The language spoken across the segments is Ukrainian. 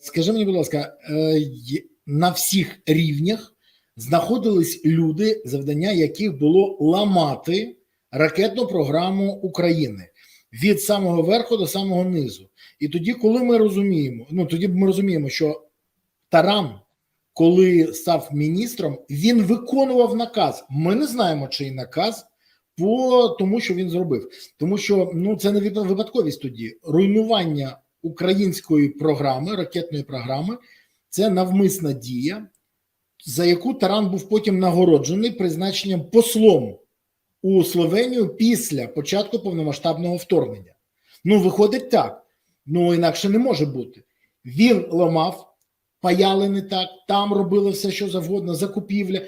Скажи мені, будь ласка, е, на всіх рівнях знаходились люди, завдання яких було ламати ракетну програму України від самого верху до самого низу. І тоді, коли ми розуміємо, ну тоді ми розуміємо, що Таран, коли став міністром, він виконував наказ. Ми не знаємо, чий наказ. По тому, що він зробив, тому що ну це не випа- випадковість тоді руйнування української програми, ракетної програми, це навмисна дія, за яку Таран був потім нагороджений призначенням послом у Словенію після початку повномасштабного вторгнення. Ну, виходить так. Ну інакше не може бути. Він ламав, паяли не так, там робили все, що завгодно, закупівля.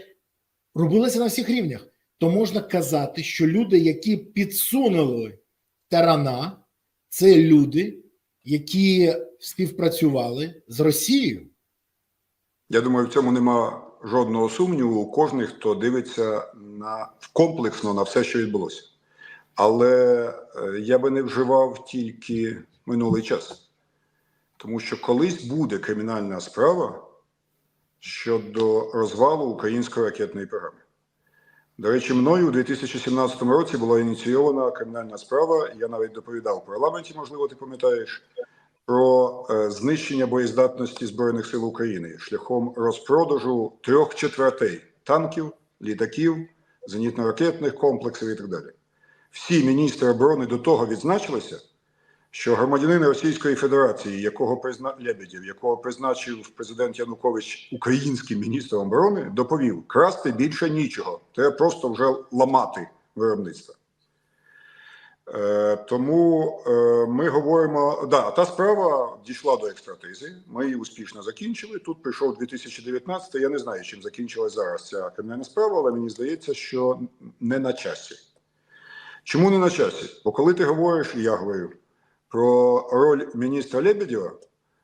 Робилося на всіх рівнях. То можна казати, що люди, які підсунули тарана, це люди, які співпрацювали з Росією. Я думаю, в цьому нема жодного сумніву. Кожен, хто дивиться на комплексно на все, що відбулося. Але е, я би не вживав тільки минулий час, тому що колись буде кримінальна справа щодо розвалу української ракетної програми. До речі, мною у 2017 році була ініційована кримінальна справа. Я навіть доповідав в парламенті, можливо, ти пам'ятаєш, про е, знищення боєздатності Збройних сил України шляхом розпродажу трьох четвертей танків, літаків, зенітно-ракетних комплексів і так далі. Всі міністри оборони до того відзначилися, що громадянин Російської Федерації, якого призна... Лебедєв, якого призначив президент Янукович українським міністром оборони, доповів: красти більше нічого, треба просто вже ламати виробництво. Е, тому е, ми говоримо, да, та справа дійшла до експертизи. Ми її успішно закінчили. Тут прийшов 2019. Я не знаю, чим закінчилась зараз ця кримінальна справа, але мені здається, що не на часі. Чому не на часі? Бо коли ти говориш, і я говорю про роль міністра Лебедєва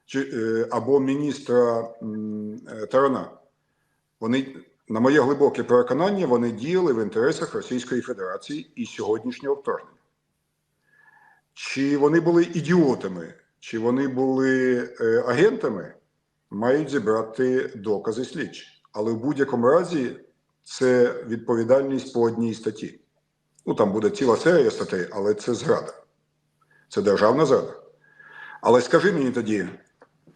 чи е, або міністра е, Тарана, вони, на моє глибоке переконання, вони діяли в інтересах Російської Федерації і сьогоднішнього вторгнення. Чи вони були ідіотами, чи вони були е, агентами, мають зібрати докази слідчі. Але в будь-якому разі це відповідальність по одній статті. Ну там буде ціла серія статей, але це зрада. Це державна зрада. Але скажи мені тоді,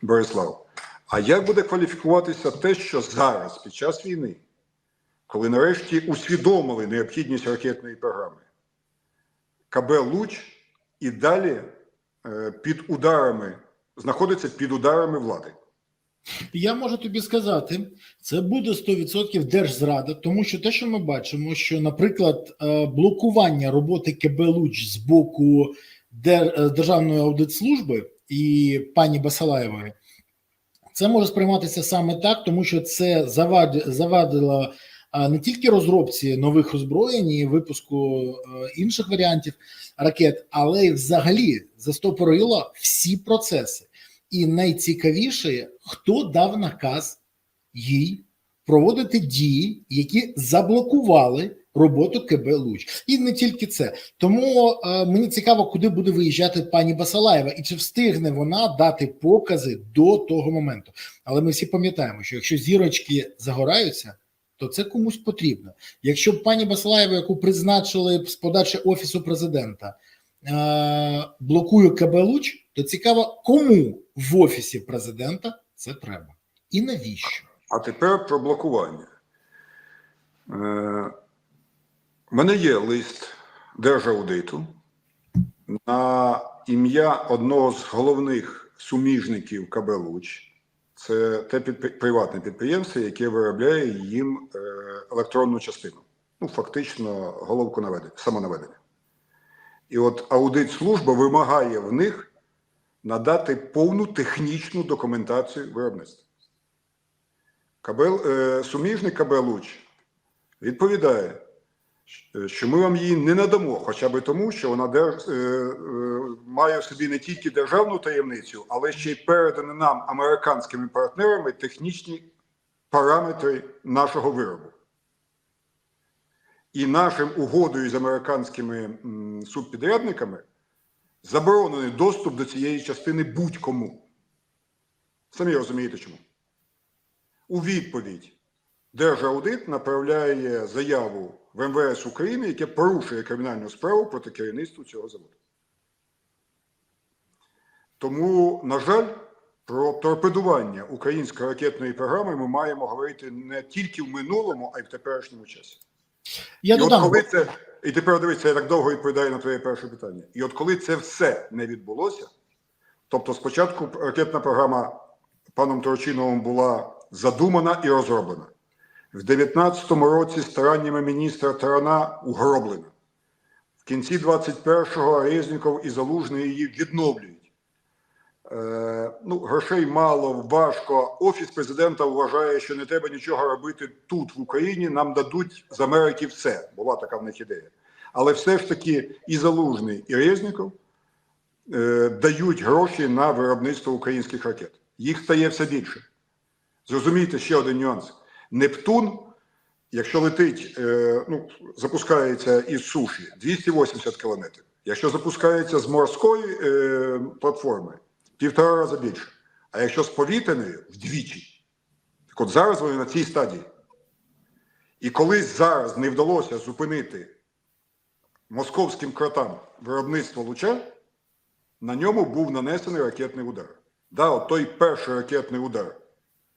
Борислав, а як буде кваліфікуватися те, що зараз, під час війни, коли нарешті усвідомили необхідність ракетної програми, КБ Луч і далі е, під ударами знаходиться під ударами влади. Я можу тобі сказати, це буде 100% держзрада, тому що те, що ми бачимо, що, наприклад, е, блокування роботи КБ Луч з боку Державної аудитслужби і пані Басалаєвої, це може сприйматися саме так, тому що це завадило е, не тільки розробці нових озброєнь і випуску е, інших варіантів ракет, але й взагалі застопорило всі процеси. І найцікавіше, хто дав наказ їй проводити дії, які заблокували роботу КБ Луч. І не тільки це. Тому е, мені цікаво, куди буде виїжджати пані Басалаєва, і чи встигне вона дати покази до того моменту. Але ми всі пам'ятаємо, що якщо зірочки загораються, то це комусь потрібно. Якщо пані Басалаєва, яку призначили з подачі офісу президента, е, блокує КБ Луч, то цікаво, кому в офісі президента це треба і навіщо? А тепер про блокування. Е, У мене є лист Держаудиту на ім'я одного з головних суміжників КБ Луч. Це те підпри- приватне підприємство, яке виробляє їм е, електронну частину. Ну, фактично, головку наведення, самонаведення. І от аудит-служба вимагає в них надати повну технічну документацію виробництва. КБ, е, суміжник КБ Луч відповідає, що ми вам її не надамо, хоча б тому, що вона держ, е, е, має в собі не тільки державну таємницю, але ще й передані нам американськими партнерами технічні параметри нашого виробу. І нашим угодою з американськими субпідрядниками заборонений доступ до цієї частини будь-кому. Самі розумієте чому. У відповідь Держаудит направляє заяву в МВС України, яке порушує кримінальну справу проти керівництва цього заводу. Тому, на жаль, про торпедування української ракетної програми ми маємо говорити не тільки в минулому, а й в теперішньому часі. Я і от додам, коли це, і тепер дивіться, я так довго відповідаю на твоє перше питання. І от коли це все не відбулося, тобто спочатку ракетна програма паном Турчиновим була задумана і розроблена. В 19-му році стараннями міністра Тарана угроблена. В кінці 21-го Резніков і Залужний її відновлюють. Е, ну, грошей мало, важко. Офіс президента вважає, що не треба нічого робити тут, в Україні. Нам дадуть з Америки все. Була така в них ідея. Але все ж таки і Залужний, і Резніков е, дають гроші на виробництво українських ракет. Їх стає все більше. Зрозумійте ще один нюанс. Нептун, якщо летить, е, ну, запускається із суші 280 кілометрів. Якщо запускається з морської е, платформи, півтора рази більше. А якщо з повітряної вдвічі. Так от зараз вони на цій стадії. І коли зараз не вдалося зупинити московським кротам виробництво луча, на ньому був нанесений ракетний удар. Да, от той перший ракетний удар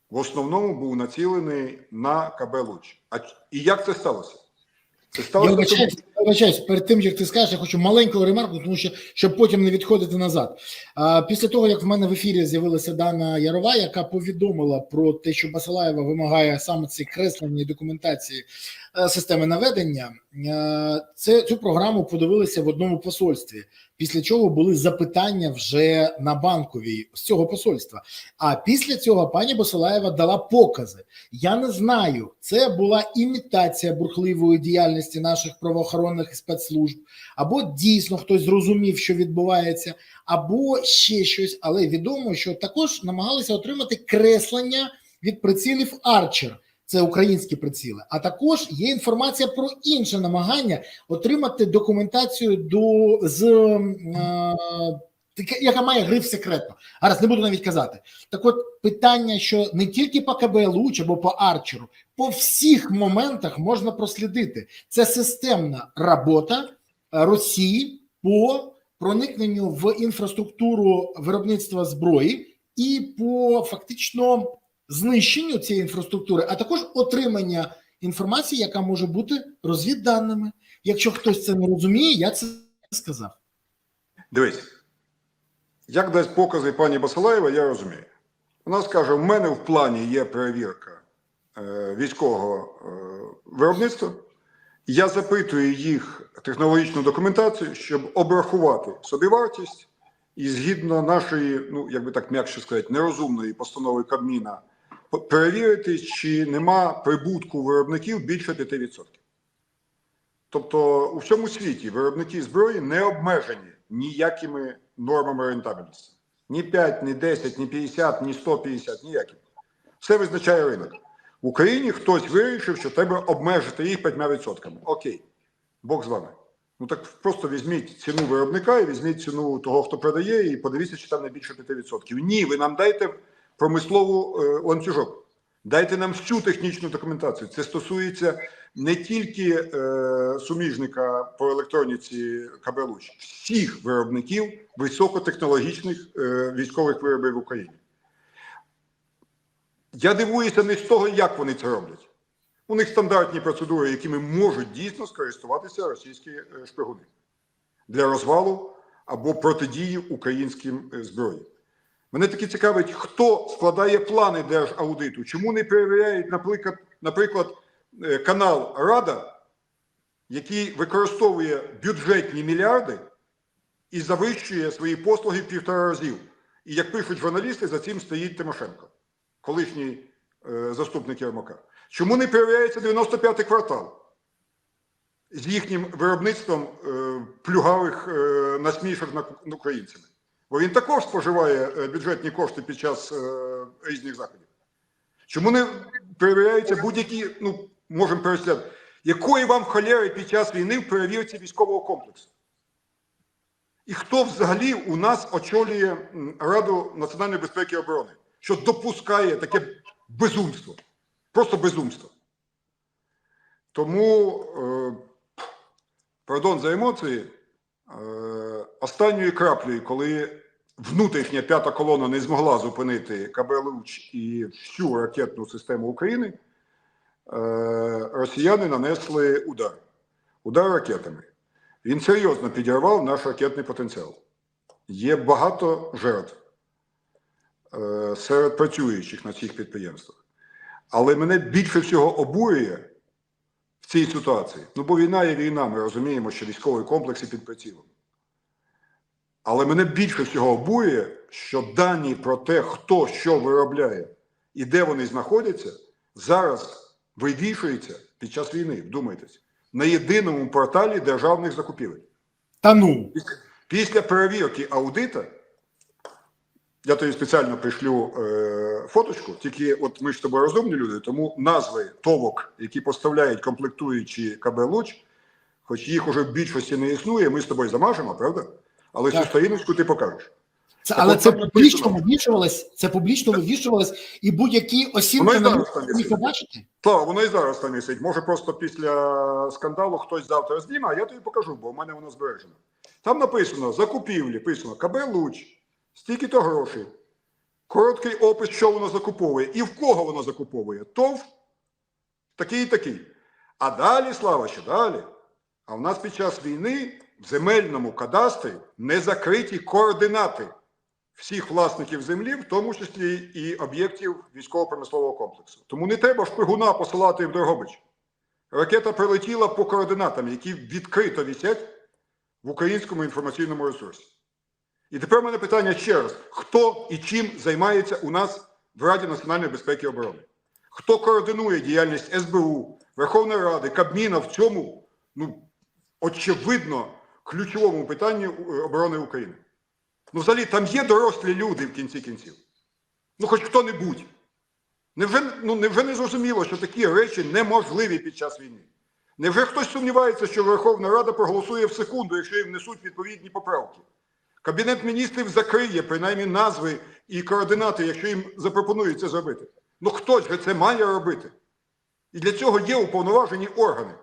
в основному був націлений на КБ Луч. А і як це сталося? Це я сталося вибачаюсь, я вибачаюсь, перед тим як ти скажеш, я хочу маленьку ремарку, тому що щоб потім не відходити назад. А, після того, як в мене в ефірі з'явилася Дана Ярова, яка повідомила про те, що Басалаєва вимагає саме ці креслення документації е, системи наведення, е, це цю програму подивилися в одному посольстві. Після чого були запитання вже на банковій з цього посольства. А після цього пані Басалаєва дала покази. Я не знаю, це була імітація бурхливої діяльності наших правоохоронних і спецслужб, або дійсно хтось зрозумів, що відбувається, або ще щось. Але відомо, що також намагалися отримати креслення від прицілів Арчер. Це українські приціли. А також є інформація про інше намагання отримати документацію до з е, яка має гриф секретно. Гаразд, не буду навіть казати. Так от питання, що не тільки по КБ Луч або по Арчеру, по всіх моментах можна прослідити. Це системна робота Росії по проникненню в інфраструктуру виробництва зброї і по фактично знищенню цієї інфраструктури, а також отримання інформації, яка може бути розвідданими. Якщо хтось це не розуміє, я це сказав. Дивись, як дасть покази пані Басалаєва, я розумію. Вона скаже: в мене в плані є перевірка е, військового е, виробництва. Я запитую їх технологічну документацію, щоб обрахувати собівартість і згідно нашої, ну як би так м'якше сказати, нерозумної постанови Кабміна, перевірити, чи нема прибутку виробників більше 5%. Тобто у всьому світі виробники зброї не обмежені ніякими нормами рентабельності. Ні 5, ні 10, ні 50, ні 150, ніяким. Все визначає ринок. В Україні хтось вирішив, що треба обмежити їх 5%. Окей, Бог з вами. Ну так просто візьміть ціну виробника і візьміть ціну того, хто продає, і подивіться, чи там не більше 5%. Ні, ви нам дайте промислову е, ланцюжок. Дайте нам всю технічну документацію. Це стосується не тільки е, суміжника по електроніці КБ «Луч», всіх виробників високотехнологічних е, військових виробів в Україні. Я дивуюся не з того, як вони це роблять. У них стандартні процедури, якими можуть дійсно скористуватися російські е, шпигуни для розвалу або протидії українським е, зброї. Мене таки цікавить, хто складає плани держаудиту, чому не перевіряють, наприклад, наприклад, е, канал Рада, який використовує бюджетні мільярди і завищує свої послуги в півтора разів. І як пишуть журналісти, за цим стоїть Тимошенко, колишній е, заступник Єрмака. Чому не перевіряється 95-й квартал з їхнім виробництвом е, плюгавих насмішок над українцями? Бо він також споживає е, бюджетні кошти під час е, різних заходів. Чому не перевіряються будь-які, ну, можемо переслідувати, якої вам холери під час війни в перевірці військового комплексу? І хто взагалі у нас очолює Раду національної безпеки і оборони? що допускає таке безумство. Просто безумство. Тому, е, пардон за емоції, останньою краплею, коли внутрішня п'ята колона не змогла зупинити КБ «Луч» і всю ракетну систему України, е, росіяни нанесли удар. Удар ракетами. Він серйозно підірвав наш ракетний потенціал. Є багато жертв е, серед працюючих на цих підприємствах. Але мене більше всього обурює в цій ситуації. Ну, бо війна є війна, ми розуміємо, що військовий комплекс і під прицілом. Але мене більше всього обурює, що дані про те, хто що виробляє і де вони знаходяться, зараз вивішуються під час війни, вдумайтесь, на єдиному порталі державних закупівель. Та ну, Після перевірки аудита, я тобі спеціально пришлю е, фоточку, тільки от ми ж з тобою розумні люди, тому назви товок, які поставляють комплектуючі КБ Луч, хоч їх уже в більшості не існує, ми з тобою замажемо, правда? Але цю Так. сторіночку ти покажеш. це, Так але це публічно вивішувалось, це публічно вивішувалось, і будь-які осінки висить. побачите. Так, воно і зараз там висить. Може, просто після скандалу хтось завтра зніме, а я тобі покажу, бо в мене воно збережено. Там написано закупівлі, писано КБ Луч, стільки-то грошей. Короткий опис, що воно закуповує і в кого воно закуповує. ТОВ такий і такий. А далі, Слава, що далі? А в нас під час війни в земельному кадастрі не закриті координати всіх власників землі, в тому числі і об'єктів військово-промислового комплексу. Тому не треба шпигуна посилати в Дрогобич. Ракета прилетіла по координатам, які відкрито висять в українському інформаційному ресурсі. І тепер у мене питання ще раз: хто і чим займається у нас в Раді національної безпеки і оборони? Хто координує діяльність СБУ, Верховної Ради, Кабміна в цьому, ну, очевидно, ключовому питанні е, оборони України? Ну, взагалі, там є дорослі люди в кінці кінців. Ну, хоч хто-небудь. Невже, ну, невже не зрозуміло, що такі речі неможливі під час війни? Невже хтось сумнівається, що Верховна Рада проголосує в секунду, якщо їм внесуть відповідні поправки? Кабінет міністрів закриє принаймні назви і координати, якщо їм запропонують це зробити. Ну хто ж це має робити? І для цього є уповноважені органи.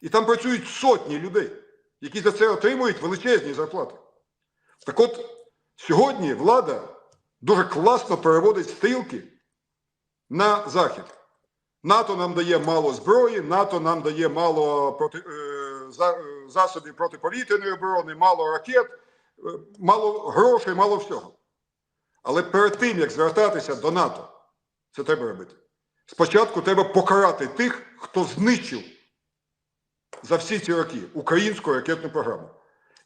І там працюють сотні людей, які за це отримують величезні зарплати. Так от, сьогодні влада дуже класно переводить стрілки на захід. НАТО нам дає мало зброї, НАТО нам дає мало проти, е, е, засобів протиповітряної оборони, мало ракет, мало грошей, мало всього. Але перед тим, як звертатися до НАТО, це треба робити. Спочатку треба покарати тих, хто знищив за всі ці роки українську ракетну програму.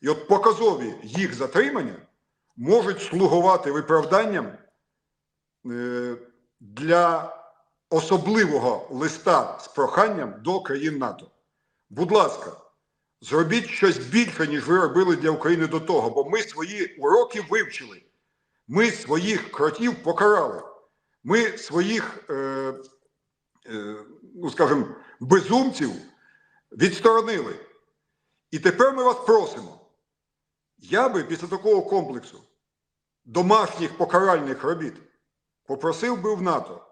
І от показові їх затримання можуть слугувати виправданням е, для особливого листа з проханням до країн НАТО. Будь ласка, зробіть щось більше, ніж ви робили для України до того, бо ми свої уроки вивчили. Ми своїх кротів покарали. Ми своїх, е, е, ну скажімо, безумців відсторонили. І тепер ми вас просимо. Я би після такого комплексу домашніх покаральних робіт попросив би в НАТО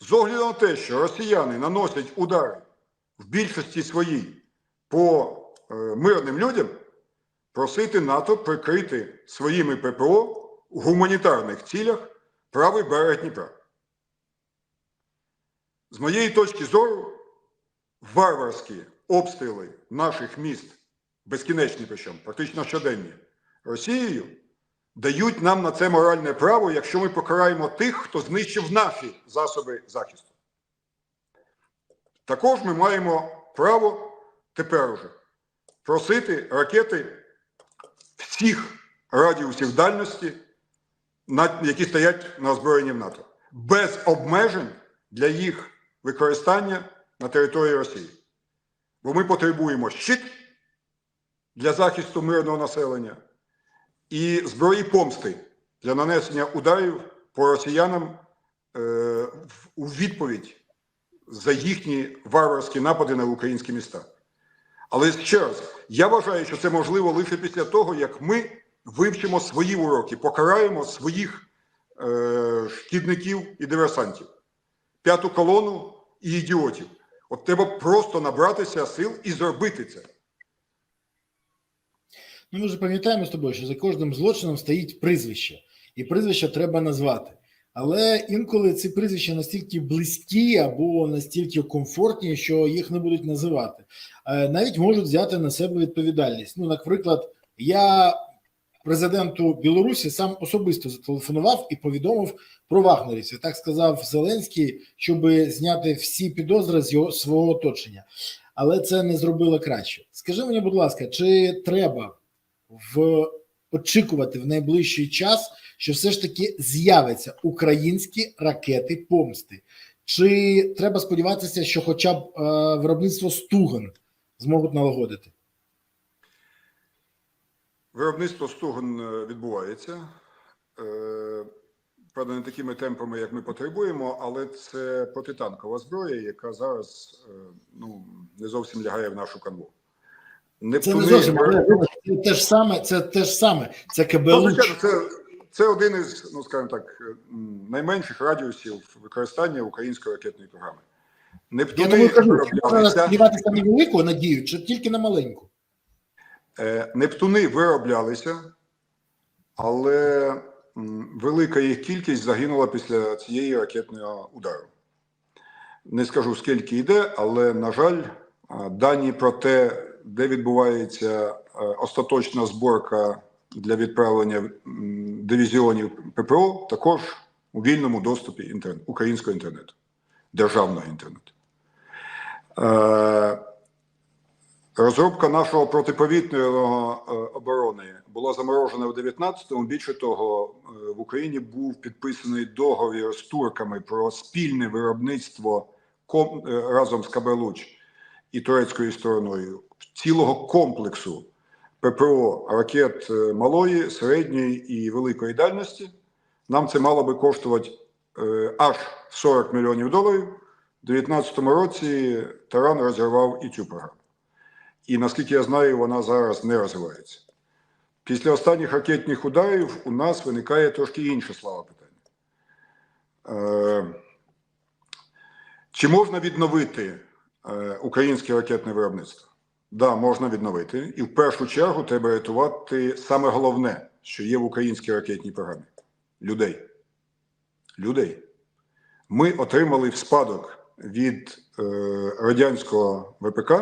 з огляду на те, що росіяни наносять удари в більшості своїй по е, мирним людям, просити НАТО прикрити своїми ППО у гуманітарних цілях правий берег Дніпра. З моєї точки зору, варварські обстріли наших міст, безкінечні причому, практично щоденні, Росією, дають нам на це моральне право, якщо ми покараємо тих, хто знищив наші засоби захисту. Також ми маємо право тепер уже просити ракети всіх радіусів дальності, які стоять на озброєнні в НАТО, без обмежень для їх використання на території Росії. Бо ми потребуємо щит для захисту мирного населення і зброї помсти для нанесення ударів по росіянам е, у відповідь за їхні варварські напади на українські міста. Але ще раз, я вважаю, що це можливо лише після того, як ми вивчимо свої уроки, покараємо своїх е, шкідників і диверсантів, п'яту колону і ідіотів. От треба просто набратися сил і зробити це. Ну, ми ж пам'ятаємо з тобою, що за кожним злочином стоїть прізвище, і прізвище треба назвати. Але інколи ці прізвища настільки близькі або настільки комфортні, що їх не будуть називати. Е, Навіть можуть взяти на себе відповідальність. Ну, наприклад, я президенту Білорусі сам особисто зателефонував і повідомив про вагнерівців. Так сказав Зеленський, щоб зняти всі підозри з його свого оточення. Але це не зробило краще. Скажи мені, будь ласка, чи треба в очікувати в найближчий час, що все ж таки з'являться українські ракети помсти? Чи треба сподіватися, що хоча б е, виробництво Стуган зможуть налагодити? Виробництво стуган е, відбувається. Е, Правда, не такими темпами, як ми потребуємо, але це протитанкова зброя, яка зараз е, ну, не зовсім лягає в нашу канву. Це не зовсім але це те ж саме, це те ж саме. Це КБЛУЧ. звичайно, це, це один із, ну скажімо так, е, найменших радіусів використання української ракетної програми. Я Нептуни тому кажу, сподіватися на велику надію, чи тільки на маленьку? е, Нептуни вироблялися, але велика їх кількість загинула після цієї ракетного удару. Не скажу скільки йде, але на жаль, дані про те, де відбувається е, остаточна зборка для відправлення дивізіонів ППО, також у вільному доступі інтернет, українського інтернету, державного інтернету. Е, Розробка нашого протиповітряного е, оборони була заморожена в 19-му. Більше того, е, в Україні був підписаний договір з турками про спільне виробництво ком- е, разом з Кабелуч і турецькою стороною цілого комплексу ППО ракет е, малої, середньої і великої дальності. Нам це мало би коштувати е, аж 40 мільйонів доларів. У 2019 році Таран розірвав і цю програму. І наскільки я знаю, вона зараз не розвивається. Після останніх ракетних ударів у нас виникає трошки інше слава питання. Е, чи можна відновити українське ракетне виробництво? Да, можна відновити. І в першу чергу треба рятувати саме головне, що є в українській ракетній програмі людей. Людей. Ми отримали в спадок від е, радянського ВПК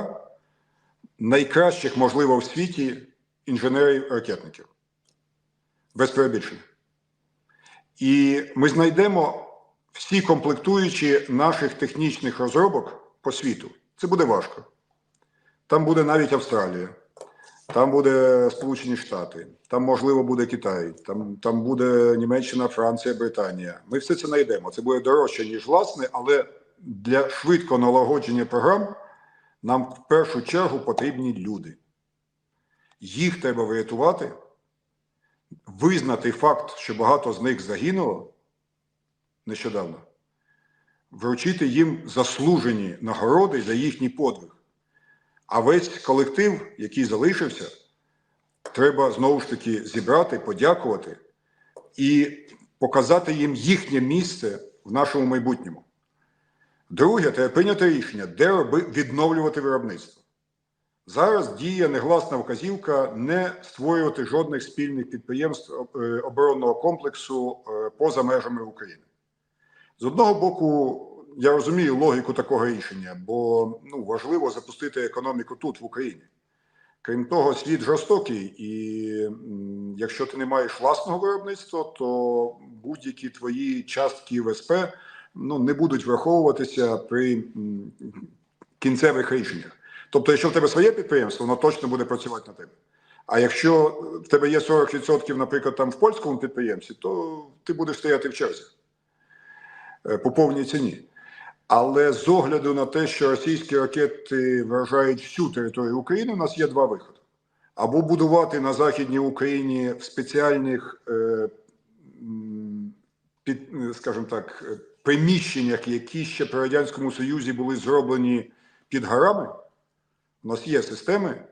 найкращих, можливо, в світі інженерів-ракетників. Без перебільшення. І ми знайдемо всі комплектуючі наших технічних розробок по світу. Це буде важко. Там буде навіть Австралія, там буде Сполучені Штати, там, можливо, буде Китай, там, там буде Німеччина, Франція, Британія. Ми все це знайдемо. Це буде дорожче, ніж власне, але для швидкого налагодження програм нам в першу чергу потрібні люди. Їх треба врятувати, визнати факт, що багато з них загинуло нещодавно, вручити їм заслужені нагороди за їхній подвиг. А весь колектив, який залишився, треба знову ж таки зібрати, подякувати і показати їм їхнє місце в нашому майбутньому. Друге, треба прийняти рішення, де відновлювати виробництво. Зараз діє негласна вказівка не створювати жодних спільних підприємств е, оборонного комплексу е, поза межами України. З одного боку, я розумію логіку такого рішення, бо ну, важливо запустити економіку тут, в Україні. Крім того, світ жорстокий, і якщо ти не маєш власного виробництва, то будь-які твої частки ВСП ну, не будуть враховуватися при кінцевих рішеннях. Тобто, якщо в тебе своє підприємство, воно точно буде працювати на тебе. А якщо в тебе є 40%, наприклад, там в польському підприємстві, то ти будеш стояти в черзі е, по повній ціні. Але з огляду на те, що російські ракети вражають всю територію України, у нас є два виходи: або будувати на Західній Україні в спеціальних, е, під, скажімо так, е, приміщеннях, які ще при Радянському Союзі були зроблені під горами. У нас є системи,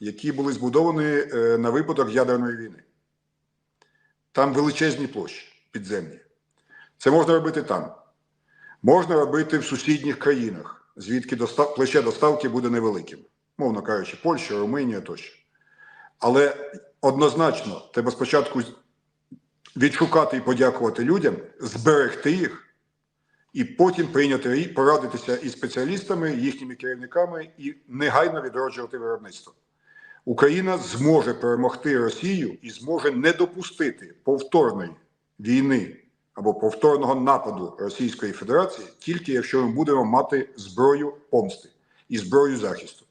які були збудовані е, на випадок ядерної війни. Там величезні площі підземні. Це можна робити там. Можна робити в сусідніх країнах, звідки достав... плече доставки буде невеликим, мовно кажучи, Польща, Румунія тощо. Але однозначно треба спочатку відшукати і подякувати людям, зберегти їх, і потім прийняти рі- порадитися із спеціалістами, їхніми керівниками і негайно відроджувати виробництво. Україна зможе перемогти Росію і зможе не допустити повторної війни або повторного нападу Російської Федерації, тільки якщо ми будемо мати зброю помсти і зброю захисту.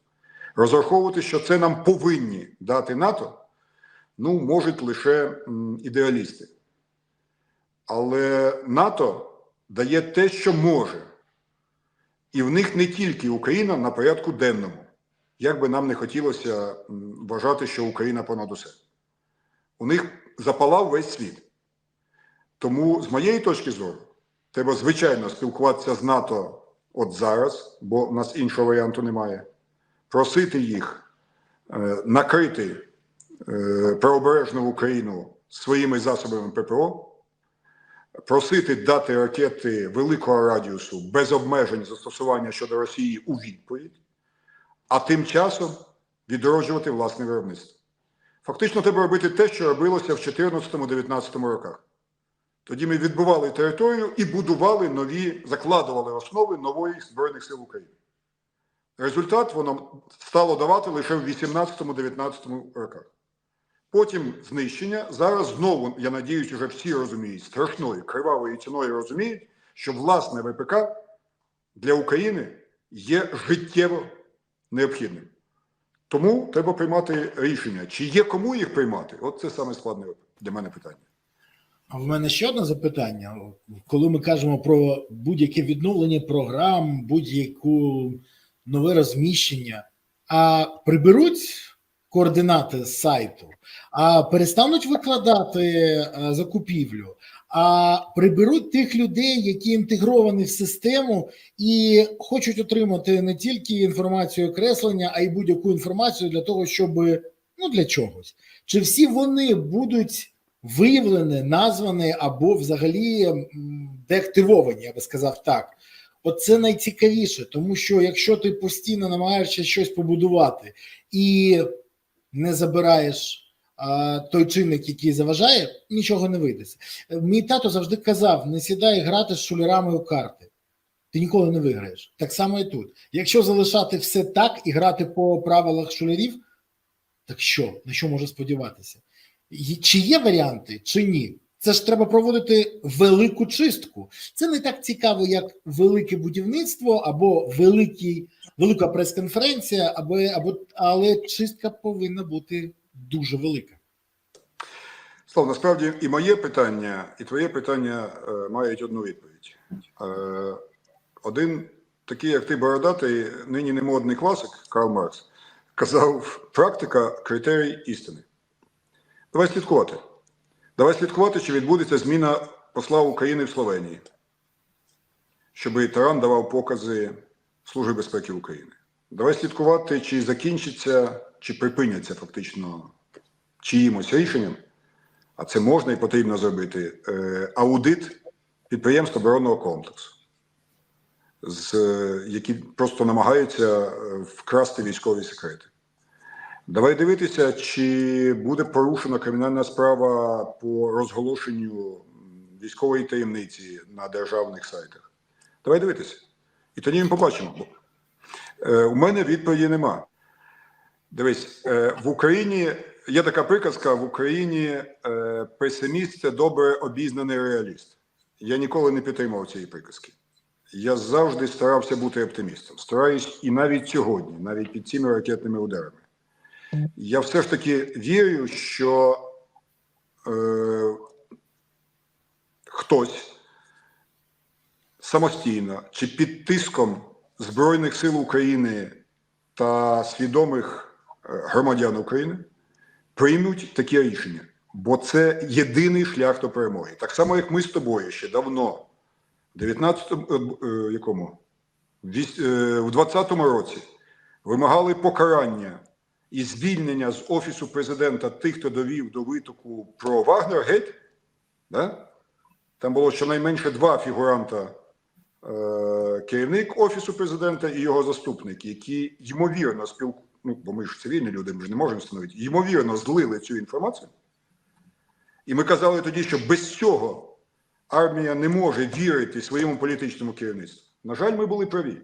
Розраховувати, що це нам повинні дати НАТО, ну, можуть лише ідеалісти. Але НАТО дає те, що може. І в них не тільки Україна на порядку денному. Як би нам не хотілося вважати, що Україна понад усе. У них запалав весь світ. Тому, з моєї точки зору, треба звичайно спілкуватися з НАТО от зараз, бо в нас іншого варіанту немає. Просити їх е, накрити е, правобережну Україну своїми засобами ППО, просити дати ракети великого радіусу без обмежень застосування щодо Росії у відповідь, а тим часом відроджувати власне виробництво. Фактично, треба робити те, що робилося в 2014-2019 роках. Тоді ми відбували територію і будували нові, закладували основи нових Збройних сил України. Результат воно стало давати лише в 18-19 роках. Потім знищення. Зараз знову, я надіюсь, вже всі розуміють, страшною, кривавою ціною розуміють, що власне ВПК для України є життєво необхідним. Тому треба приймати рішення. Чи є кому їх приймати? От це саме складне для мене питання. А в мене ще одне запитання. Коли ми кажемо про будь-яке відновлення програм, будь-яку нове розміщення, а приберуть координати з сайту, а перестануть викладати е, закупівлю, а приберуть тих людей, які інтегровані в систему і хочуть отримати не тільки інформацію окреслення, а й будь-яку інформацію для того, щоб ну для чогось. Чи всі вони будуть виявлені, названі або взагалі деактивовані, я би сказав так. Оце найцікавіше, тому що якщо ти постійно намагаєшся щось побудувати і не забираєш а, той чинник, який заважає, нічого не вийде. Мій тато завжди казав: не сідай грати з шулерами у карти. Ти ніколи не виграєш. Так само і тут. Якщо залишати все так і грати по правилах шулерів, так що? На що може сподіватися? Чи є варіанти, чи ні? Це ж треба проводити велику чистку. Це не так цікаво, як велике будівництво або великий, велика прес-конференція, або, або, але чистка повинна бути дуже велика. Слав, насправді і моє питання, і твоє питання е, мають одну відповідь. Е, один такий, як ти бородатий, нині не модний класик Карл Маркс, казав: практика критерій істини. Давай слідкувати. Давай слідкувати, чи відбудеться зміна посла України в Словенії, щоб Таран давав покази Служби безпеки України. Давай слідкувати, чи закінчиться, чи припиняться фактично чиїмось рішенням а це можна і потрібно зробити, е, аудит підприємств оборонного комплексу, з, е, які просто намагаються е, вкрасти військові секрети. Давай дивитися, чи буде порушена кримінальна справа по розголошенню військової таємниці на державних сайтах. Давай дивитися. І тоді ми побачимо. Е, У мене відповіді нема. Дивись, е, в Україні є така приказка: в Україні е, песиміст це добре обізнаний реаліст. Я ніколи не підтримував цієї приказки. Я завжди старався бути оптимістом. Стараюсь і навіть сьогодні, навіть під цими ракетними ударами. Я все ж таки вірю, що е, хтось самостійно чи під тиском Збройних сил України та свідомих е, громадян України приймуть таке рішення, бо це єдиний шлях до перемоги. Так само, як ми з тобою ще давно, в 19-му, е, е, якому? В 20-му році вимагали покарання і звільнення з офісу президента тих, хто довів до витоку про Вагнер геть. Да? Там було щонайменше два фігуранта: е, керівник офісу президента і його заступник, які ймовірно спілку, ну бо ми ж цивільні люди, ми ж не можемо встановити, ймовірно злили цю інформацію. І ми казали тоді, що без цього армія не може вірити своєму політичному керівництву. На жаль, ми були праві.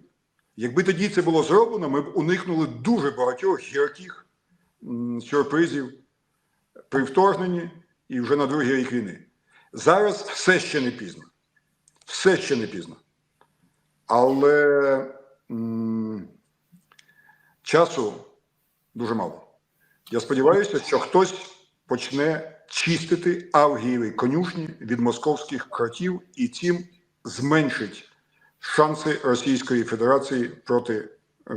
Якби тоді це було зроблено, ми б уникнули дуже багатьох гірких сюрпризів при вторгненні і вже на другий рік війни. Зараз все ще не пізно. Все ще не пізно. Але м, часу дуже мало. Я сподіваюся, що хтось почне чистити авгієві конюшні від московських кротів і цим зменшить шанси Російської Федерації проти е,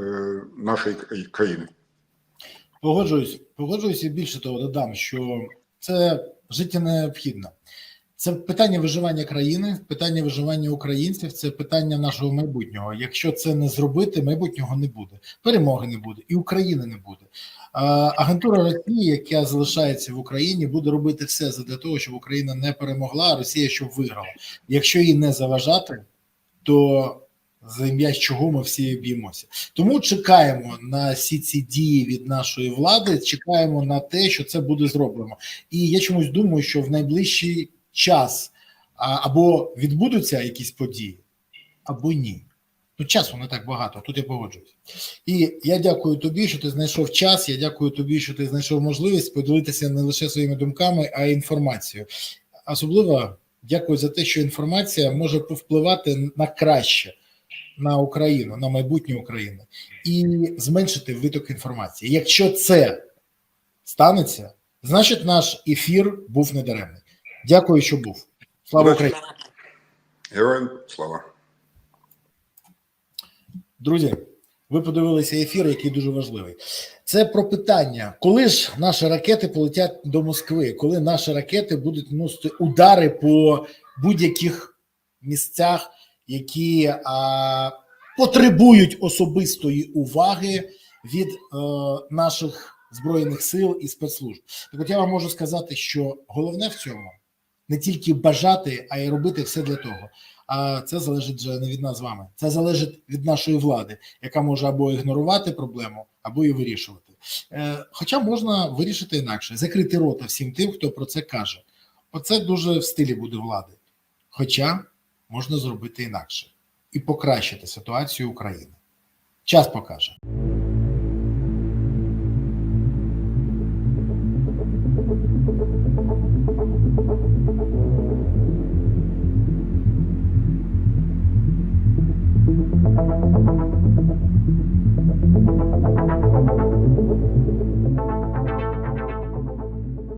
нашої країни. Погоджуюсь, погоджуюсь і більше того додам, що це життя необхідно. Це питання виживання країни, питання виживання українців, це питання нашого майбутнього. Якщо це не зробити, майбутнього не буде, перемоги не буде, і України не буде. Агентура Росії, яка залишається в Україні, буде робити все для того, щоб Україна не перемогла, а Росія щоб виграла. Якщо їй не заважати, то ім'я чого ми всі б'ємося. Тому чекаємо на всі ці дії від нашої влади. Чекаємо на те, що це буде зроблено. І я чомусь думаю, що в найближчий час або відбудуться якісь події, або ні. Ну, часу не так багато, тут я погоджуюсь. І я дякую тобі, що ти знайшов час. Я дякую тобі, що ти знайшов можливість поділитися не лише своїми думками, а й інформацією. Особливо дякую за те, що інформація може повпливати на краще на Україну, на майбутнє України і зменшити виток інформації. Якщо це станеться, значить наш ефір був недаремний. Дякую, що був. Слава Україні! Героям слава! Друзі, ви подивилися ефір, який дуже важливий. Це про питання, коли ж наші ракети полетять до Москви, коли наші ракети будуть носити удари по будь-яких місцях, які а, потребують особистої уваги від е, наших збройних сил і спецслужб. Так от я вам можу сказати, що головне в цьому не тільки бажати, а й робити все для того. А це залежить вже не від нас з вами. Це залежить від нашої влади, яка може або ігнорувати проблему, або її вирішувати. Е, Хоча можна вирішити інакше, закрити рота всім тим, хто про це каже. Оце дуже в стилі буде влади. Хоча можна зробити інакше і покращити ситуацію України. Час покаже.